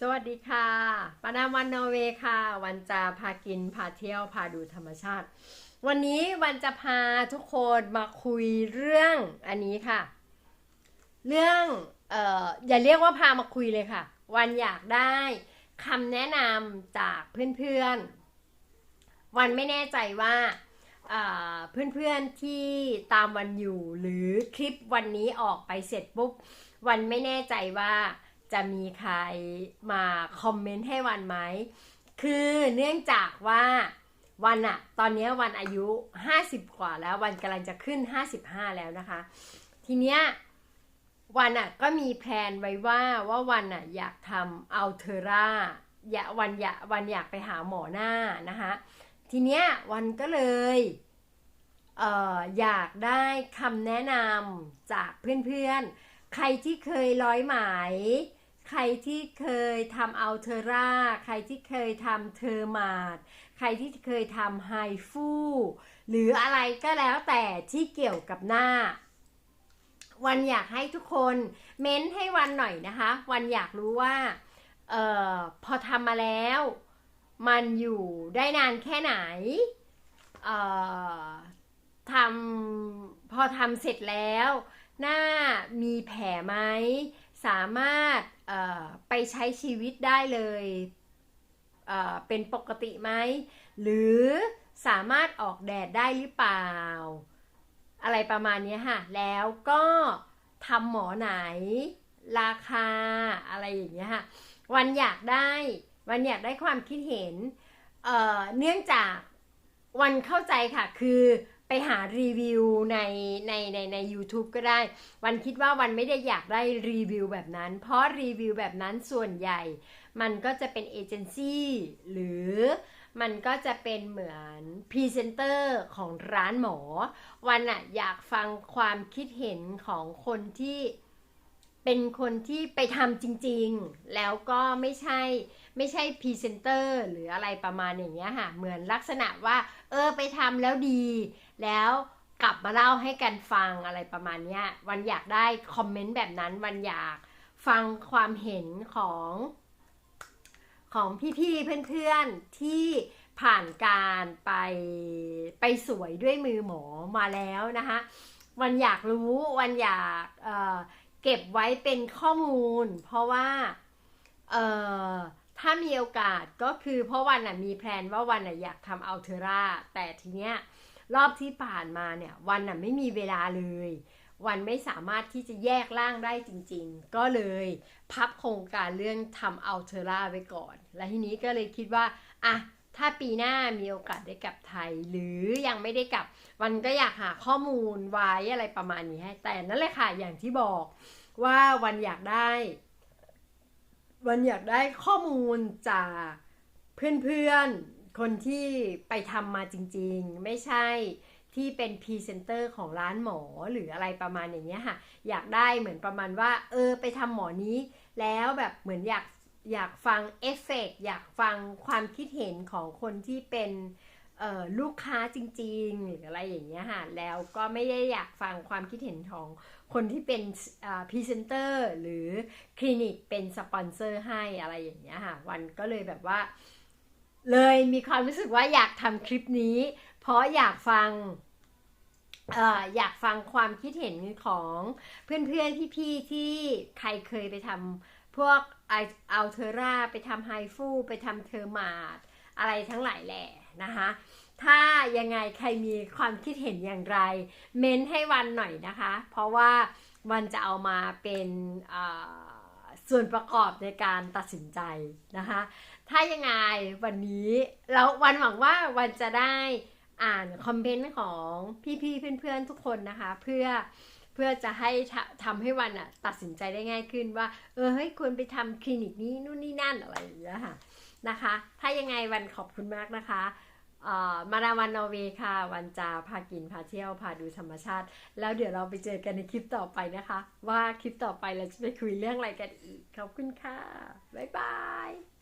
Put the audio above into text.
สวัสดีค่ะปานาวันนอเวค่ะ วันจะพากินพาเที่ยวพาดูธรรมชาติ วันนี้วันจะพาทุกคนมาคุยเรื่องอันนี้ค่ะ เรื่องเอ่ออย่าเรียกว่าพามาคุยเลยค่ะ วันอยากได้คำแนะนำจากเพื่อนๆ วันไม่แน่ใจว่าเอ่อเพื่อนๆที่ตามวันอยู่หรือคลิปวันนี้ออกไปเสร็จปุ๊บ วันไม่แน่ใจว่า จะมีใครมาคอมเมนต์ให้วันไหม คือเนื่องจากว่าวันอะตอนนี้วันอายุ 50 กว่าแล้ววันกำลังจะขึ้น 55 แล้วนะคะ ทีเนี้ยวันอะก็มีแพลนไว้ว่าว่าวันอะอยากทำอัลเทอร่าอยากวันอยากวันอยากไปหาหมอหน้านะคะทีเนี้ยวันก็เลยเอออยากได้คำแนะนำจากเพื่อนๆ ใครที่เคยร้อยไหม ใครที่เคยทำอัลเทอร่า ใครที่เคยทำเทอร์มาดใครที่เคยทำไฮฟูหรืออะไรก็แล้วแต่ที่เกี่ยวกับหน้า วันอยากให้ทุกคนเม้นให้วันหน่อยนะคะ วันอยากรู้ว่าเออพอทำมาแล้ว มันอยู่ได้นานแค่ไหนเออทำพอทำเสร็จแล้ว หน้ามีแผลไหม สามารถ ไปใช้ชีวิตได้เลยเเป็นปกติไหม หรือสามารถออกแดดได้หรือเปล่า อะไรประมาณนี้ค่ะ แล้วก็ทำหมอไหน ราคาอะไรอย่างเงี้ยค่ะ วันอยากได้ วันอยากได้ความคิดเห็นเเนื่องจากวันเข้าใจค่ะคือ ไปหารีวิวในในในใน u t u b e ก็ได้ วันคิดว่าวันไม่ได้อยากได้รีวิวแบบนั้น เพราะรีวิวแบบนั้นส่วนใหญ่ มันก็จะเป็นเอเจนซี่หรือมันก็จะเป็นเหมือนพรีเซนเตอร์ของร้านหมอ วันอะอยากฟังความคิดเห็นของคนที่ เป็นคนที่ไปทำจริงๆ แล้วก็ไม่ใช่ไม่ใช่พรีเซนเตอร์หรืออะไรประมาณอย่างเงี้ยค่ะ เหมือนลักษณะว่า เออไปทำแล้วดี แล้วกลับมาเล่าให้กันฟังอะไรประมาณเนี้ย วันอยากได้คอมเมนต์แบบนั้น วันอยากฟังความเห็นของของพี่ๆเพื่อนๆที่ผ่านการไปไปสวยด้วยมือหมอมาแล้วนะคะวันอยากรู้วันอยาก เก็บไว้เป็นข้อมูล เพราะว่าเอ่อถ้ามีโอกาสก็คือเพราะวันน่ะมีแพลนว่าวันน่ะอยากทำอัลเทอร่าแต่ทีเนี้ยรอบที่ผ่านมาเนี่ยวันน่ะไม่มีเวลาเลย วันไม่สามารถที่จะแยกร่างได้จริง ๆ ก็เลยพับโครงการเรื่องทำอัลเทอร่าไว้ก่อน และทีนี้ก็เลยคิดว่าอะ ถ้าปีหน้ามีโอกาสได้กลับไทย หรือยังไม่ได้กลับวันก็อยากหาข้อมูลไว้อะไรประมาณนี้ให้แต่นั่นแหละค่ะอย่างที่บอกว่าวันอยากได้ วันอยากได้ข้อมูลจากเพื่อนๆ คนที่ไปทำมาจริงๆ ไม่ใช่ที่เป็นพรีเซนเตอร์ของร้านหมอหรืออะไรประมาณอย่างเงี้ยค่ะ อยากได้เหมือนประมาณว่า เออไปทำหมอนี้ แล้วแบบเหมือนอยาก อยากฟังเอฟเฟกอยากฟังความคิดเห็นของคนที่เป็นลูกค้าจริง ๆ หรืออะไรอย่างเงี้ยค่ะ แล้วก็ไม่ได้อยากฟังความคิดเห็นของคนที่เป็นพรีเซนเตอร์หรือคลินิกเป็นสปอนเซอร์ให้อะไรอย่างเงี้ยค่ะ วันก็เลยแบบว่า เลยมีความรู้สึกว่าอยากทำคลิปนี้ เพราะอยากฟังออยากฟังความคิดเห็นของเพื่อนๆพี่ๆที่ใครเคยไปทำ พวกอัลเทอร่าไปทำไฮฟูไปทำเทอร์มาดอะไรทั้งหลายแหละนะคะถ้ายังไงใครมีความคิดเห็นอย่างไร เม้นให้วันหน่อยนะคะ เพราะว่าวันจะเอามาเป็นส่วนประกอบในการตัดสินใจนะคะ ถ้ายังไงวันนี้เราวันหวังว่าวันจะได้อ่านคอมเมนต์ของพี่ๆเพื่อนๆทุกคนนะคะ เพื่อ เพื่อจะให้ทำให้วันอะตัดสินใจได้ง่ายขึ้นว่า เออเฮ้ยควรไปทำคลินิกนี้นู่นนี่นั่นอะไรอย่างเงี้ยค่ะนะคะ ถ้ายังไงวันขอบคุณมากนะคะมาดาวันนอเวย์ค่ะ วันจะพากินพาเที่ยวพาดูธรรมชาติ แล้วเดี๋ยวเราไปเจอกันในคลิปต่อไปนะคะ ว่าคลิปต่อไปเราจะไปคุยเรื่องอะไรกันอีก ขอบคุณค่ะ บ๊ายบาย